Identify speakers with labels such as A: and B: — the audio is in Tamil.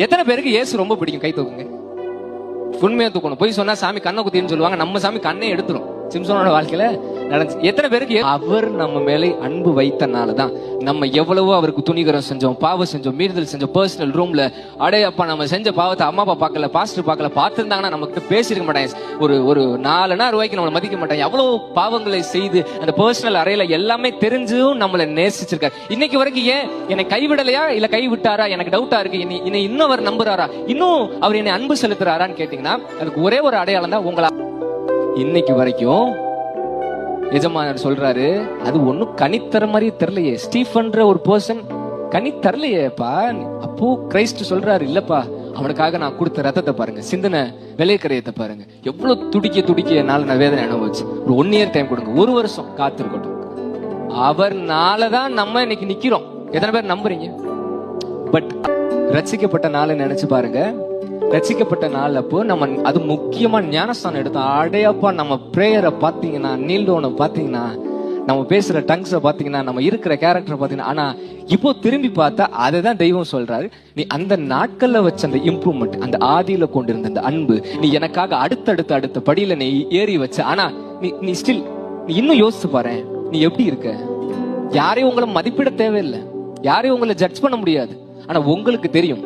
A: எத்தனை பேருக்கு ஏசு ரொம்ப பிடிக்கும்? கை தூக்குங்க. உண்மையா தூக்கணும். போய் சொன்னா சாமி கண்ணை குத்தின்னு சொல்லுவாங்க. நம்ம சாமி கண்ணே எடுத்துரும். சிம்சோனோட வாழ்க்கையில நடந்துச்சு. எத்தனை பேருக்கு? அவர் நம்ம மேலே அன்பு வைத்தனால தான் நம்ம எவ்வளவோ அவருக்கு துணிகரம் செஞ்சோம் பாவம் செஞ்சோம் மீறுதல் செஞ்சோம் பர்சனல் ரூம்ல அடே அப்பா நம்ம செஞ்ச பாவத்தை அம்மா அப்பா பார்க்கல பாஸ்டர் பார்க்கல பார்த்துருந்தாங்கன்னா நமக்கு பேசிருக்க மாட்டாங்க. ஒரு ஒரு நாலு நாள் ரூபாய்க்கு நம்மளை மதிக்க மாட்டாங்க. எவ்வளவு பாவங்களை செய்து அந்த பர்சனல் அறையில எல்லாமே தெரிஞ்சும் நம்மளை நேசிச்சிருக்காரு. இன்னைக்கு வரைக்கும் ஏன் என்னை கைவிடலையா? இல்ல கைவிட்டாரா? எனக்கு டவுட்டா இருக்கு. என்னை இன்னும் இன்னும் அவர் நம்புறாரா? இன்னும் அவர் என்னை அன்பு செலுத்துறாரான்னு கேட்டீங்கன்னா அதுக்கு ஒரே ஒரு அடையாளம் தான் உங்களா இன்னைக்கு வரைக்கும் எஜமானர் சொல்றாரு அது ஒண்ணும் கனித்தர மாதிரி தெரியலையே. ஸ்டீஃபன்ற ஒரு பர்சன் கனி தரலையேப்பா அப்போ கிரைஸ்ட் சொல்றாரு இல்லப்பா அவனுக்காக நான் கொடுத்த ரத்தத்தை பாருங்க சிந்தனை விலைக்கரையத்தை பாருங்க. எவ்வளவு துடிக்க துடிக்க என்னால நான் வேதனை அனுபவிச்சு ஒரு ஒன் இயர் டைம் கொடுங்க ஒரு வருஷம் காத்திருக்கட்டும். அவர்னாலதான் நம்ம இன்னைக்கு நிக்கிறோம். எத்தனை பேர் நம்புறீங்க? பட் ரசிக்கப்பட்ட நாளை நினைச்சு பாருங்க. ரசிக்கப்பட்ட நாள் அப்போ நம்ம அது முக்கியமா ஞானஸ்தானம் எடுத்தோம். அடையப்பா நம்ம பிரேயரை பாத்தீங்கன்னா நீல்டோனை பாத்தீங்கன்னா நம்ம பேசுற டங்ஸை பாத்தீங்கன்னா நம்ம இருக்கிற கேரக்டரை பாத்தீங்கன்னா ஆனா இப்போ திரும்பி பார்த்தா அதை தான் தெய்வம் சொல்றாரு. நீ அந்த நாட்கள்ல வச்ச அந்த இம்ப்ரூவ்மெண்ட் அந்த ஆதியில கொண்டிருந்த அந்த அன்பு நீ எனக்காக அடுத்தடுத்த அடுத்த படியில நீ ஏறி வச்ச ஆனா நீ நீ ஸ்டில் நீ இன்னும் யோசிச்சு பாரு நீ எப்படி இருக்க? யாரையும் உங்களை மதிப்பிட தேவையில்லை. யாரையும் உங்களை ஜட்ஜ் பண்ண முடியாது. ஆனா உங்களுக்கு தெரியும்.